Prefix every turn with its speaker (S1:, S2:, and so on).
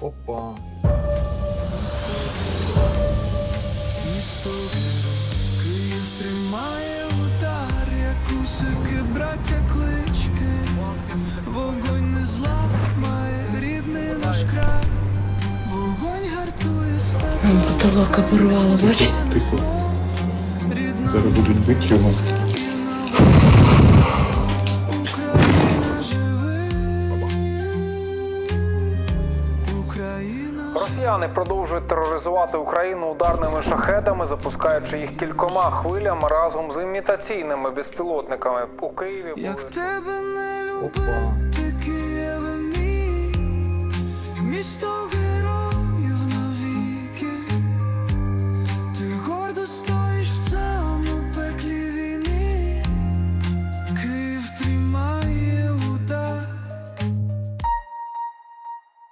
S1: Опа.
S2: Місто Київ тримає удар, як усики, браття клички. Вогонь не зламає рідний наш край. Вогонь гартує спеку.
S3: Потолок оборвало, бачите?
S4: Тихо. Зараз будуть бити його.
S5: Росіяни продовжують тероризувати Україну ударними шахедами, запускаючи їх кількома хвилями разом з імітаційними безпілотниками. У Києві
S2: Як
S5: були
S2: тебе не любити, Києве мій, місто